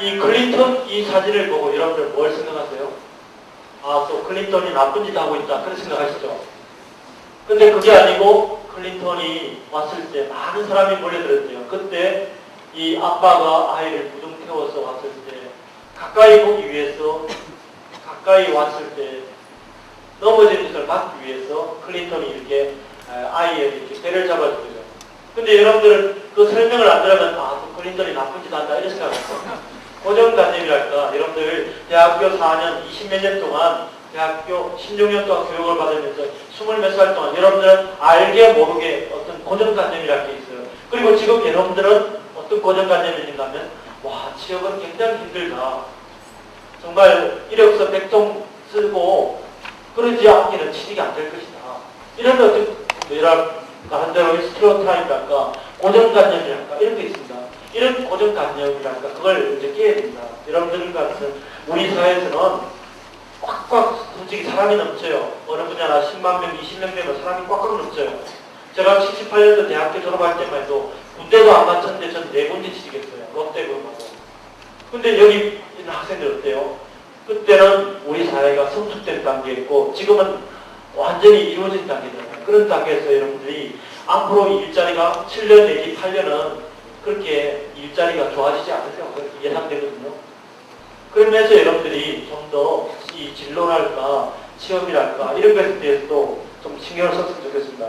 이 클린턴 이 사진을 보고 여러분들 뭘 생각하세요? 아, 또 클린턴이 나쁜 짓 하고 있다. 그런 생각하시죠? 근데 그게 아니고 클린턴이 왔을 때 많은 사람이 몰려들었대요. 그때 이 아빠가 아이를 부둥 태워서 왔을 때 가까이 보기 위해서 가까이 왔을 때 넘어진 것을 막기 위해서 클린턴이 이렇게 아, 아이의 이렇게 배를 잡아주죠. 근데 여러분들은 그 설명을 안 들으면 아, 또 클린턴이 나쁜 짓 한다 이런 생각하죠. 고정관념이랄까 여러분들 대학교 4년 20몇 년 동안 대학교 16년 동안 교육을 받으면서 20몇 살 동안 여러분들은 알게 모르게 어떤 고정관념이랄 게 있어요. 그리고 지금 여러분들은 어떤 고정관념이 있냐면 와 취업은 굉장히 힘들다. 정말 이력서 100통 쓰고 그러지 않기는 취직이 안 될 것이다. 이런 어떤 뭐랄까 한 대로 스티로타입이랄까 고정관념이랄까 이런 게 있습니다. 이런 고정관념이랄까 그걸 이제 깨야 됩니다. 여러분들 같은 우리 사회에서는 꽉꽉 솔직히 사람이 넘쳐요. 어느 분야나 10만 명, 20명 되면 사람이 꽉꽉 넘쳐요. 제가 78년도 대학교 졸업할 때만 해도 군대도 안 맞췄는데 전 네 군데 취직했어요. 롯데그룹하고. 근데 여기 있는 학생들 어때요? 그때는 우리 사회가 성숙된 단계였고 지금은 완전히 이루어진 단계잖아요. 그런 단계에서 여러분들이 앞으로 일자리가 7년 내지 8년은 그렇게 일자리가 좋아지지. 그렇게 예상되거든요. 그러면서 여러분들이 좀 더 이 진로랄까 취업이랄까 이런 것에 대해서도 좀 신경을 썼으면 좋겠습니다.